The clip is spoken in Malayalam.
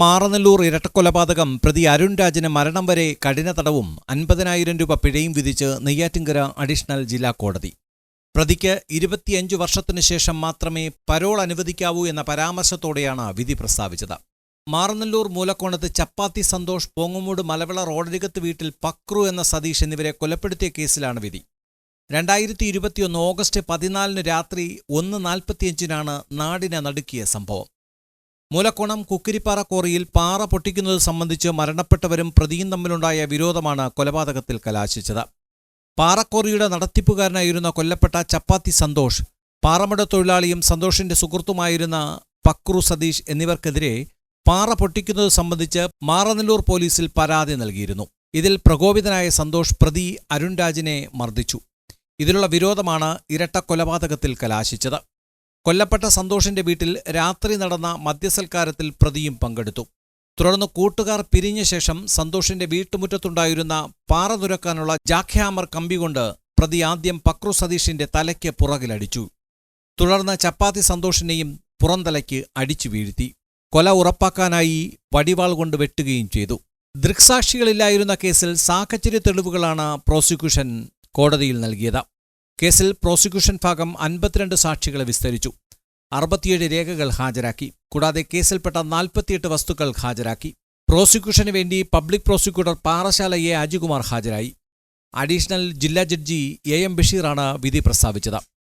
മാറനല്ലൂർ ഇരട്ടക്കൊലപാതകം പ്രതി അരുൺ രാജിന് മരണം വരെ കഠിന തടവും അൻപതിനായിരം രൂപ പിഴയും വിധിച്ച് നെയ്യാറ്റിൻകര അഡീഷണൽ ജില്ലാ കോടതി. പ്രതിക്ക് ഇരുപത്തിയഞ്ചു വർഷത്തിനു ശേഷം മാത്രമേ പരോൾ അനുവദിക്കാവൂ എന്ന പരാമർശത്തോടെയാണ് വിധി പ്രസ്താവിച്ചത്. മാറനല്ലൂർ മൂലക്കോണത്ത് ചപ്പാത്തി സന്തോഷ് പോങ്ങുമൂട് മലവിള റോഡരികത്ത് വീട്ടിൽ പക്രു എന്ന സതീഷ് എന്നിവരെ കൊലപ്പെടുത്തിയ കേസിലാണ് വിധി. രണ്ടായിരത്തി ഇരുപത്തിയൊന്ന് ഓഗസ്റ്റ് പതിനാലിന് രാത്രി ഒന്ന് നാൽപ്പത്തിയഞ്ചിനാണ് നാടിനെ നടുക്കിയ സംഭവം. മൂലക്കോണം കുക്കിരിപ്പാറ കോറിയിൽ പാറ പൊട്ടിക്കുന്നത് സംബന്ധിച്ച് മരണപ്പെട്ടവരും പ്രതിയും തമ്മിലുണ്ടായ വിരോധമാണ് കൊലപാതകത്തിൽ കലാശിച്ചത്. പാറക്കോറിയുടെ നടത്തിപ്പുകാരനായിരുന്ന കൊല്ലപ്പെട്ട ചപ്പാത്തി സന്തോഷ് പാറമട തൊഴിലാളിയും സന്തോഷിന്റെ സുഹൃത്തുമായിരുന്ന പക്രു സതീഷ് എന്നിവർക്കെതിരെ പാറ പൊട്ടിക്കുന്നത് സംബന്ധിച്ച് മാറനല്ലൂർ പോലീസിൽ പരാതി നൽകിയിരുന്നു. ഇതിൽ പ്രകോപിതനായ സന്തോഷ് പ്രതി അരുൺ രാജിനെ മർദ്ദിച്ചു. ഇതിലുള്ള വിരോധമാണ് ഇരട്ട കൊലപാതകത്തിൽ കലാശിച്ചത്. കൊല്ലപ്പെട്ട സന്തോഷിന്റെ വീട്ടിൽ രാത്രി നടന്ന മദ്യസൽക്കാരത്തിൽ പ്രതിയും പങ്കെടുത്തു. തുടർന്ന് കൂട്ടുകാർ പിരിഞ്ഞ ശേഷം സന്തോഷിന്റെ വീട്ടുമുറ്റത്തുണ്ടായിരുന്ന പാറ തുരക്കാനുള്ള ജാഖ്യാമർ കമ്പി കൊണ്ട് പ്രതി ആദ്യം പക്രു സതീഷിന്റെ തലയ്ക്ക് പുറകിലടിച്ചു. തുടർന്ന് ചപ്പാത്തി സന്തോഷിനെയും പുറന്തലയ്ക്ക് അടിച്ചു വീഴ്ത്തി. കൊല ഉറപ്പാക്കാനായി വടിവാൾ കൊണ്ട് വെട്ടുകയും ചെയ്തു. ദൃക്സാക്ഷികളില്ലായിരുന്ന കേസിൽ സാഹചര്യ തെളിവുകളാണ് പ്രോസിക്യൂഷൻ കോടതിയിൽ നൽകിയത്. കേസിൽ പ്രോസിക്യൂഷൻ ഭാഗം അൻപത്തിരണ്ട് സാക്ഷികളെ വിസ്തരിച്ചു. അറുപത്തിയേഴ് രേഖകൾ ഹാജരാക്കി. കൂടാതെ കേസിൽപ്പെട്ട നാൽപ്പത്തിയെട്ട് വസ്തുക്കൾ ഹാജരാക്കി. പ്രോസിക്യൂഷന് വേണ്ടി public prosecutor Parassala A Ajikumar ഹാജരായി. അഡീഷണൽ ജില്ലാ ജഡ്ജി എ എം ബഷീറാണ് വിധി പ്രസ്താവിച്ചത്.